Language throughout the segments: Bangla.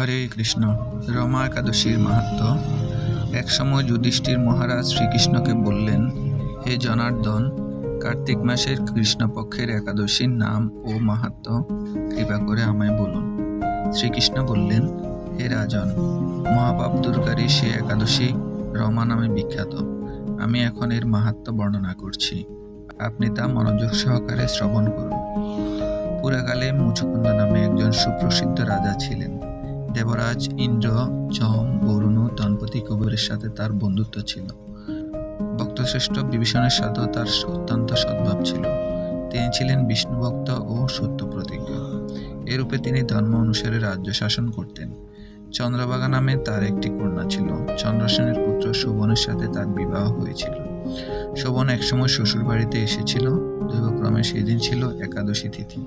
হরে কৃষ্ণ। রমা একাদশীর মাহাত্ম। একসময় যুধিষ্ঠির মহারাজ শ্রীকৃষ্ণকে বললেন, হে জনার্দন, কার্তিক মাসের কৃষ্ণপক্ষের একাদশীর নাম ও মাহাত্ম, কৃপা করে আমায় বলুন। শ্রীকৃষ্ণ বললেন, হে রাজন, মহাপাপ দূরকারী সে একাদশী রমা নামে বিখ্যাত। আমি এখন এর মাহাত্ম বর্ণনা করছি। আপনি তা মনোযোগ সহকারে শ্রবণ করুন। পুরাকালে মুচুকুন্দ নামে একজন সুপ্রসিদ্ধ রাজা ছিলেন। দেবরাজ ইন্দ্র, যম, বরুণ দনপতি কবিরের সাথে তার বন্ধুত্ব ছিল। ভক্তশ্রেষ্ঠ বিভীষণের সাথেও তার অত্যন্ত সদ্ভাব ছিল। তিনি ছিলেন বিষ্ণুভক্ত ও সত্য প্রতিজ্ঞ। এরূপে তিনি ধর্ম অনুসারে রাজ্য শাসন করতেন। চন্দ্রবাগা নামে তার একটি কন্যা ছিল। চন্দ্রসেনের পুত্র শোভনের সাথে তার বিবাহ হয়েছিল। শোভন একসময় শ্বশুর বাড়িতে এসেছিল। দৈবক্রমে সেই দিন ছিল একাদশী তিথি।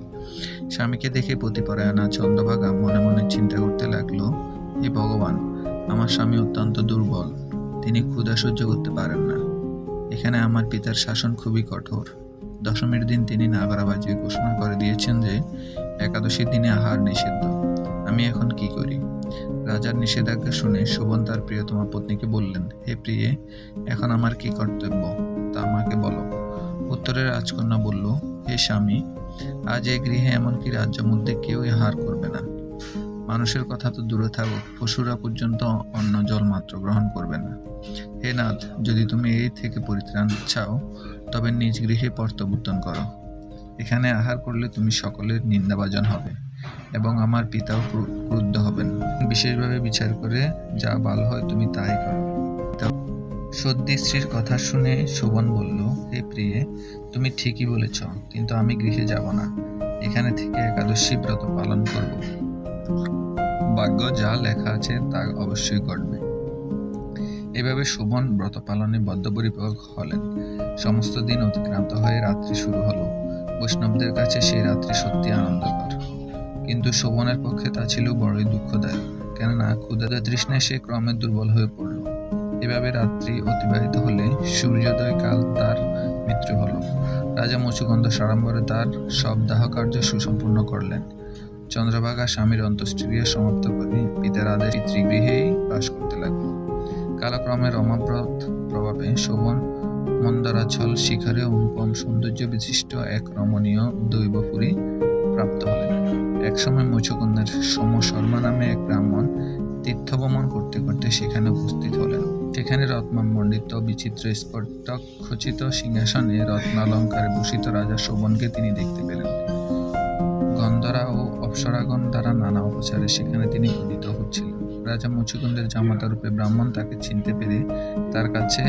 স্বামীকে দেখে প্রতিপরায়ণা চন্দ্রভাগা মনে মনে চিন্তা করতে লাগল হে ভগবান, আমার স্বামী অত্যন্ত দুর্বল, তিনি ক্ষুধা সহ্য করতে পারেন না। এখানে আমার পিতার শাসন খুবই কঠোর। দশমীর দিন তিনি নাগরাবাজি ঘোষণা করে দিয়েছেন যে, একাদশীর দিনে আহার নিষিদ্ধ। আমি এখন কি করি? রাজার নিষেধাজ্ঞা শুনে শোভন তার প্রিয়তমা পত্নীকে বললেন, হে প্রিয়ে, এখন আমার কি কর্তব্য? তা আমাকে বলো। উত্তরে রাজকন্যা বলল, হে স্বামী, আজ এই গৃহে এমনকি রাজ্য মধ্যে কেউই হার করবে না। মানুষের কথা তো দূরে থাকুক, পশুরা পর্যন্ত অন্ন জল মাত্র গ্রহণ করবে না। হে নাথ, যদি তুমি এই থেকে পরিত্রাণ চাও, তবে নিজ গৃহে প্রত্যাবর্তন করো। এখানে আহার করলে তুমি সকলের নিন্দাবাজন হবে এবং আমার পিতাও ক্রুদ্ধ হবেন। বিশেষভাবে বিচার করে, যা ভালো হয় তুমি তাই করো। সত্যি স্ত্রীর কথা শুনে শোভন বলল, হে প্রিয়ে, তুমি ঠিকই বলেছ, কিন্তু আমি গৃহে যাব না। এখানে থেকে একাদশী ব্রত পালন করব। ভাগ্য যা লেখা আছে তা অবশ্যই ঘটবে। এভাবে শোভন ব্রত পালনে বদ্ধপরিপক হলেন। সমস্ত দিন অতিক্রান্ত হয়ে রাত্রি শুরু হলো। বৈষ্ণবদের কাছে সেই রাত্রি সত্যি আনন্দকর। কিন্তু শোভনের পক্ষে তা ছিল বড়ই দুঃখদায়ক। কেননা ক্ষুদাদা তৃষ্ণায় সে ক্রমে দুর্বল হয়ে পড়ল। এভাবে রাত্রি অতিবাহিত হলে সূর্যোদয় কাল তার মৃত্যু হল। রাজা মুচুকন্দ সাড়ম্বরে তার সব দাহ কার্য সুসম্পূর্ণ করলেন। চন্দ্রভাগা স্বামীর অন্ত্যেষ্টিক্রিয়া সমাপ্ত করে পিতার আদেশ পিতৃগৃহেই বাস করতে লাগল। কালক্রমে রমাব্রত প্রভাবে শোভন মন্দরাচল শিখরে অনুপম সৌন্দর্য বিশিষ্ট এক রমণীয় দৈবপুরী প্রাপ্ত হলেন একসময় মুচুকুন্দের সোম শর্মা নামে এক ব্রাহ্মণ তীর্থভ্রমণ করতে করতে সেখানে উপস্থিত হলেন। সেখানে রত্নমণ্ডিত বিচিত্র স্ফটক খচিত সিংহাসনে রত্নালঙ্কারে ভূষিত রাজা শোভনকে তিনি দেখতে পেলেন। গন্ধরা ও অপ্সরাগণ দ্বারা নানা উপচারে সেখানে তিনি পূজিত হচ্ছিলেন। রাজা মুচুকুন্দের জামাতা রূপে ব্রাহ্মণ তাকে চিনতে পেরে তার কাছে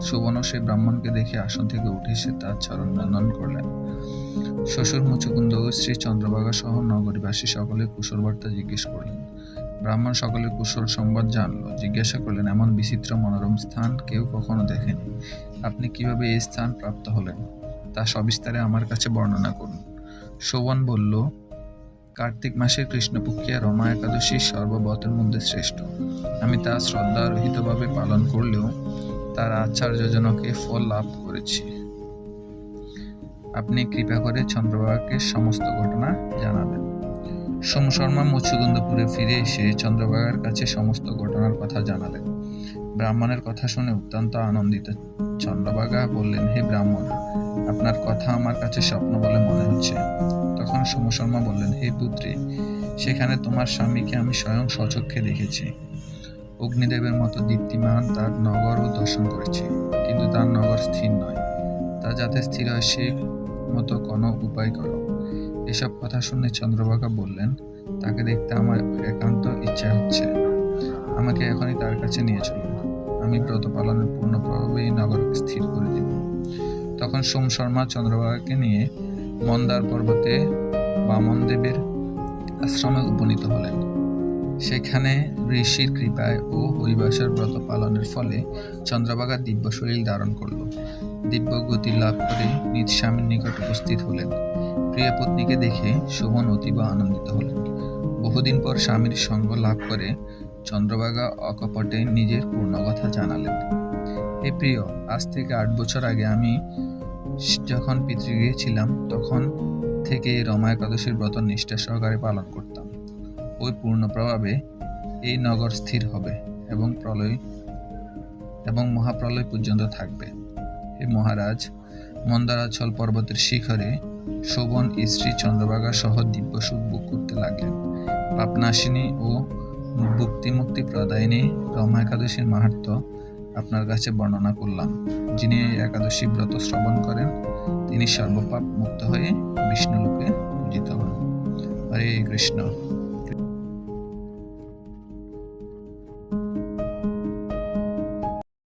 গেলেন সেই ব্রাহ্মণকে দেখে আসন থেকে উঠে এসে তার চরণ বন্দন করলেন। শ্বশুর মুচুকুন্দ শ্রী চন্দ্রভাগা সহ নগরীবাসী সকলে কুশল বার্তা জিজ্ঞেস করলেন। ব্রাহ্মণ সকলে কুশল সংবাদ জানলো, জিজ্ঞাসা করলেন, এমন বিচিত্র মনোরম স্থান কেউ কখনো দেখেনি? আপনি কীভাবে এই স্থান প্রাপ্ত হলেন? তা সবিস্তারে আমার কাছে বর্ণনা করুন। শোভন বলল, কার্তিক মাসের কৃষ্ণপক্ষিয়া রমা একাদশী সর্ববতের মধ্যে শ্রেষ্ঠ। আমি তা শ্রদ্ধা রহিতভাবে পালন করলেও তার আচার্যজনকে ফল লাভ করেছি। আপনি কৃপা করে চন্দ্রবাগাকে সমস্ত ঘটনা জানাবেন। সোম শর্মা মুচুকুন্দপুরে ফিরে এসে চন্দ্রবাগার কাছে সমস্ত ঘটনার কথা জানালেন। ব্রাহ্মণের কথা শুনে অত্যন্ত আনন্দিত চন্দ্রবাগা বললেন, হে ব্রাহ্মণ, আপনার কথা আমার কাছে স্বপ্ন বলে মনে হচ্ছে। তখন সোম শর্মা বললেন, হে পুত্রী, সেখানে তোমার স্বামীকে আমি স্বয়ং সচক্ষে দেখেছি। অগ্নিদেবের মতো দীপ্তিমান তার নগরও দর্শন করেছি, কিন্তু তার নগর স্থির নয়। তা যাতে স্থির হয়, সে মতো কোনো উপায় করো। এসব কথা শুনে চন্দ্রবাগা বললেন, তাকে দেখতে আমার একান্ত ইচ্ছা হচ্ছে। আমাকে এখনই তার কাছে নিয়ে চলুন। আমি ব্রত পালনের এই নগরকে স্থির করে দিব। তখন সোম শর্মা চন্দ্রবাগাকে নিয়ে মন্দার পর্বতে বামন দেবের আশ্রমে উপনীত হলেন। সেখানে ঋষির কৃপায় ও হরিবাসের ব্রত পালনের ফলে চন্দ্রভাগা দিব্য শরীর ধারণ করল। দিব্য গতি লাভ করে নিজ স্বামীর নিকট উপস্থিত হলেন। প্রিয় পত্নীকে দেখে শোভন অতীব আনন্দিত হলেন। বহুদিন পর স্বামীর সঙ্গ লাভ করে চন্দ্রভাগা অকপটে নিজের পূর্ণ কথা জানালেন। হে প্রিয়, আজ থেকে আট বছর আগে আমি যখন পিতৃগৃহে ছিলাম, তখন থেকে রমা একাদশীর ব্রত নিষ্ঠা সহকারে পালন করতাম। ওই পূর্ণ প্রভাবে এই নগর স্থির হবে এবং প্রলয় এবং মহাপ্রলয় পর্যন্ত থাকবে। হে মহারাজ মন্দারাচল পর্বতের শিখরে শোভন স্ত্রী চন্দ্রভাগা সহ দিব্য সুখ ভোগ করতে লাগলেন। পাপনাশিনী ও ভুক্তি মুক্তি প্রদায়িনী রমা একাদশীর মাহাত্ম আপনার কাছে বর্ণনা করলাম। যিনি এই একাদশী ব্রত শ্রবণ করেন, তিনি সর্বপাপ মুক্ত হয়ে বিষ্ণুলোকে পূজিত হন। হরে কৃষ্ণ।